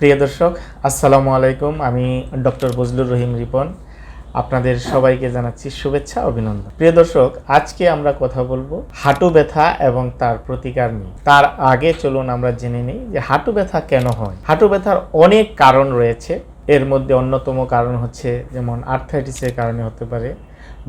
প্রিয় দর্শক, আসসালামু আলাইকুম। আমি ডক্টর বজলুর রহিম রিপন। আপনাদের সবাইকে জানাচ্ছি শুভেচ্ছা, অভিনন্দন। প্রিয় দর্শক, আজকে আমরা কথা বলব হাঁটু ব্যথা এবং তার প্রতিকার নিয়ে। তার আগে চলুন আমরা জেনে নিই যে হাঁটু ব্যথা কেন হয়। হাঁটু ব্যথার অনেক কারণ রয়েছে। এর মধ্যে অন্যতম কারণ হচ্ছে যেমন আর্থাইটিসের কারণে হতে পারে,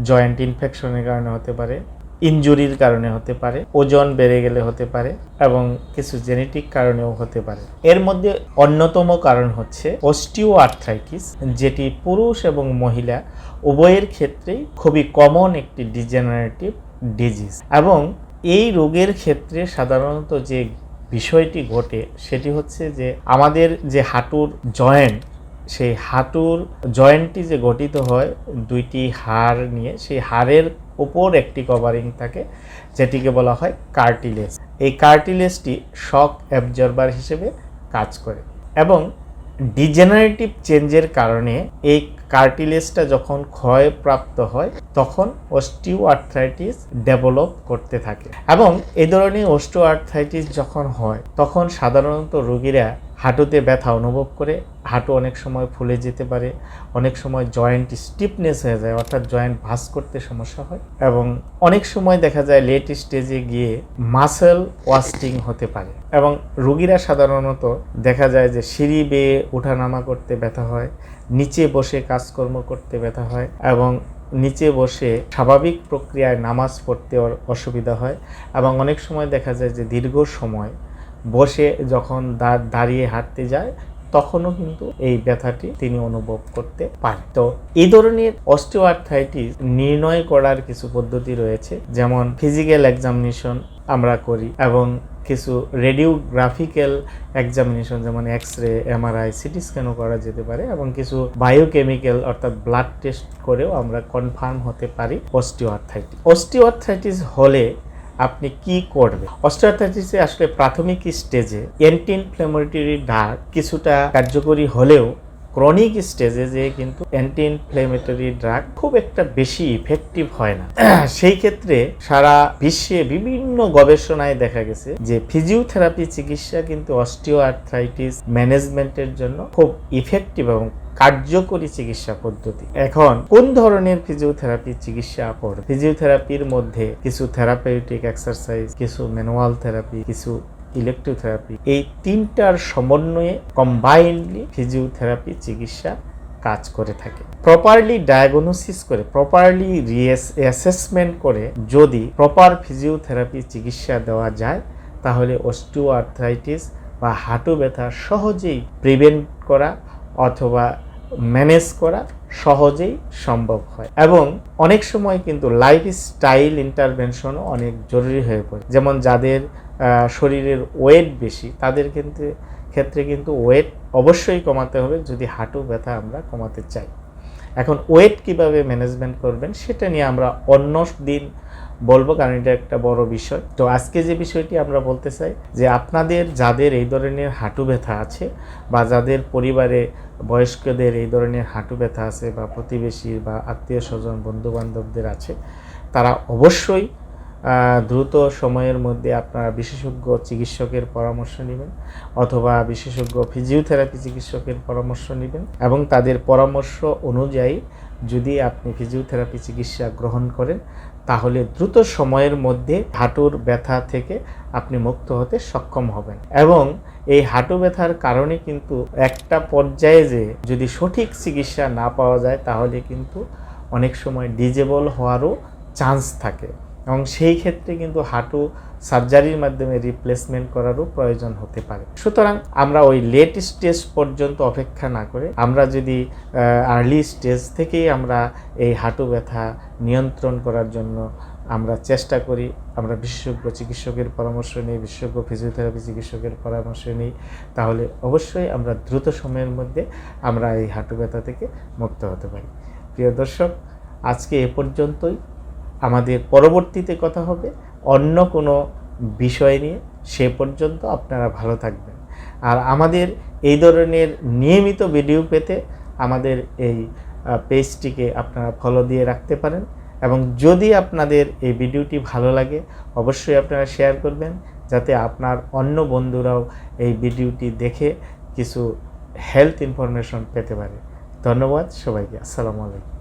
জয়েন্ট ইনফেকশনের কারণে হতে পারে ইনজুরির কারণে হতে পারে, ওজন বেড়ে গেলে হতে পারে এবং কিছু জেনেটিক কারণেও হতে পারে। এর মধ্যে অন্যতম কারণ হচ্ছে অস্টিও আর্থ্রাইটিস যেটি পুরুষ এবং মহিলা উভয়ের ক্ষেত্রেই খুবই কমন একটি ডিজেনারেটিভ ডিজিজ এবং এই রোগের ক্ষেত্রে সাধারণত যে বিষয়টি ঘটে সেটি হচ্ছে যে আমাদের যে হাঁটুর জয়েন্ট, সেই হাঁটুর জয়েন্টটি যে গঠিত হয় দুইটি হাড় নিয়ে, সেই হাড়ের উপর একটি কভারিং থাকে, যেটিকে বলা হয় কার্টিলেজ এই কার্টিলেজটি শক অ্যাবজর্বার হিসেবে কাজ করে এবং ডিজেনারেটিভ চেঞ্জের কারণে এই কার্টিলেজটা যখন ক্ষয়প্রাপ্ত হয়, তখন অস্টিও আর্থ্রাইটিস ডেভেলপ করতে থাকে। এবং এই ধরনের অস্টিও আর্থ্রাইটিস যখন হয়, তখন সাধারণত রোগীরা হাঁটুতে ব্যথা অনুভব করে, হাঁটু অনেক সময় ফুলে যেতে পারে, অনেক সময় জয়েন্ট স্টিফনেস হয়ে যায়, অর্থাৎ জয়েন্ট ভাস করতে সমস্যা হয় এবং অনেক সময় দেখা যায় লেট স্টেজে গিয়ে মাসেল ওয়াস্টিং হতে পারে এবং রোগীরা সাধারণত দেখা যায় যে সিঁড়ি বেয়ে ওঠানামা করতে ব্যথা হয়, নিচে বসে কাজকর্ম করতে ব্যথা হয় এবং নিচে বসে স্বাভাবিক প্রক্রিয়ায় নামাজ পড়তে অসুবিধা হয় এবং অনেক সময় দেখা যায় যে দীর্ঘ সময় বসে যখন দাঁড়িয়ে হাঁটতে যায়, তখনও কিন্তু এই ব্যথাটি তিনি অনুভব করতে পারেন। তো এই ধরনের অস্টিওআর্থাইটিস নির্ণয় করার কিছু পদ্ধতি রয়েছে, যেমন ফিজিক্যাল এক্সামিনেশন আমরা করি এবং কিছু রেডিওগ্রাফিক্যাল এক্সামিনেশন, যেমন এক্স রে এমআরআই, সিটি স্ক্যানও করা যেতে পারে এবং কিছু বায়োকেমিক্যাল অর্থাৎ ব্লাড টেস্ট করেও আমরা কনফার্ম হতে পারি অস্টিওআর্থাইটিস। অস্টিওআর্থাইটিস হলে আপনি কি করবেন? অস্ট্রোথাইটিসে আসলে প্রাথমিক স্টেজে অ্যান্টি ইনফ্ল্যামেটরি ড্রাগ কিছুটা কার্যকরী হলেও ক্রনিক স্টেজে যে কিন্তু অ্যান্টি ইনফ্লেমেটরি ড্রাগ খুব একটা বেশি ইফেক্টিভ হয় না। সেই ক্ষেত্রে সারা বিশ্বে বিভিন্ন গবেষণায় দেখা গেছে যে ফিজিওথেরাপি চিকিৎসা কিন্তু অস্টিও আর্থ্রাইটিস ম্যানেজমেন্টের জন্য খুব ইফেক্টিভ এবং কার্যকরী চিকিৎসা পদ্ধতি। এখন কোন ধরনের ফিজিওথেরাপি চিকিৎসা পড়বে ফিজিওথেরাপির মধ্যে কিছু থেরাপিউটিক এক্সারসাইজ কিছু ম্যানুয়াল থেরাপি কিছু ইলেকট্রোথেরাপি এই তিনটার সমন্বয়ে কম্বাইন্ডলি ফিজিওথেরাপি চিকিৎসা কাজ করে থাকে। প্রপারলি ডায়াগনোসিস করে প্রপারলি অ্যাসেসমেন্ট করে যদি প্রপার ফিজিওথেরাপি চিকিৎসা দেওয়া যায়, তাহলে অস্টিও আর্থ্রাইটিস বা হাঁটু ব্যথা সহজেই প্রিভেন্ট করা অথবা ম্যানেজ করা সহজেই সম্ভব হয়। এবং অনেক সময় কিন্তু লাইফ স্টাইল ইন্টারভেনশনও অনেক জরুরি হয়ে পড়ে। যেমন যাদের শরীরের ওয়েট বেশি, তাদের কিন্তু, ক্ষেত্রে কিন্তু ওয়েট অবশ্যই কমাতে হবে যদি হাঁটু ব্যথা আমরা কমাতে চাই। এখন ওয়েট কীভাবে ম্যানেজমেন্ট করবেন সেটা নিয়ে আমরা অন্য দিন বলব, কারণ এটা একটা বড় বিষয়। তো আজকে যে বিষয়টি আমরা বলতে চাই, যে আপনাদের যাদের এই ধরনের হাঁটু ব্যথা আছে বা যাদের পরিবারে বয়স্কদের এই ধরনের হাঁটু ব্যথা আছে বা প্রতিবেশী বা আত্মীয় স্বজন বন্ধু বান্ধবদের আছে, তারা অবশ্যই দ্রুত সময়ের মধ্যে আপনারা বিশেষজ্ঞ চিকিৎসকের পরামর্শ নেবেন অথবা বিশেষজ্ঞ ফিজিওথেরাপি চিকিৎসকের পরামর্শ নেবেন এবং তাদের পরামর্শ অনুযায়ী যদি আপনি ফিজিওথেরাপি চিকিৎসা গ্রহণ করেন তাহলে দ্রুত সময়ের মধ্যে হাঁটুর ব্যথা থেকে আপনি মুক্ত হতে সক্ষম হবেন। এবং এই হাঁটু ব্যথার কারণে কিন্তু একটা পর্যায়ে যে যদি সঠিক চিকিৎসা না পাওয়া যায়, তাহলে কিন্তু অনেক সময় ডিজেবল হওয়ারও চান্স থাকে। এবং সেই ক্ষেত্রে কিন্তু হাঁটু সার্জারির মাধ্যমে রিপ্লেসমেন্ট করারও প্রয়োজন হতে পারে। সুতরাং আমরা ওই লেট স্টেজ পর্যন্ত অপেক্ষা না করে আমরা যদি আর্লি স্টেজ থেকেই আমরা এই হাঁটু ব্যথা নিয়ন্ত্রণ করার জন্য আমরা চেষ্টা করি, আমরা বিশেষজ্ঞ চিকিৎসকের পরামর্শ নিই, বিশেষজ্ঞ ফিজিওথেরাপি চিকিৎসকের পরামর্শ নিই, তাহলে অবশ্যই আমরা দ্রুত সময়ের মধ্যে আমরা এই হাঁটু ব্যথা থেকে মুক্ত হতে পারি। প্রিয় দর্শক, আজকে এ পর্যন্তই। আমাদের পরবর্তীতে কথা হবে। অন্য কোনো বিষয় নিয়ে। সে পর্যন্ত আপনারা ভালো থাকবেন। আর আমাদের এই ধরনের নিয়মিত ভিডিও পেতে আমাদের এই পেজটিকে আপনারা ফলো দিয়ে রাখতে পারেন। এবং যদি আপনাদের এই ভিডিওটি ভালো লাগে, অবশ্যই আপনারা শেয়ার করবেন। যাতে আপনার অন্য বন্ধুরাও এই ভিডিওটি দেখে কিছু হেলথ ইনফরমেশন পেতে পারে। ধন্যবাদ সবাইকে। আসসালামু আলাইকুম।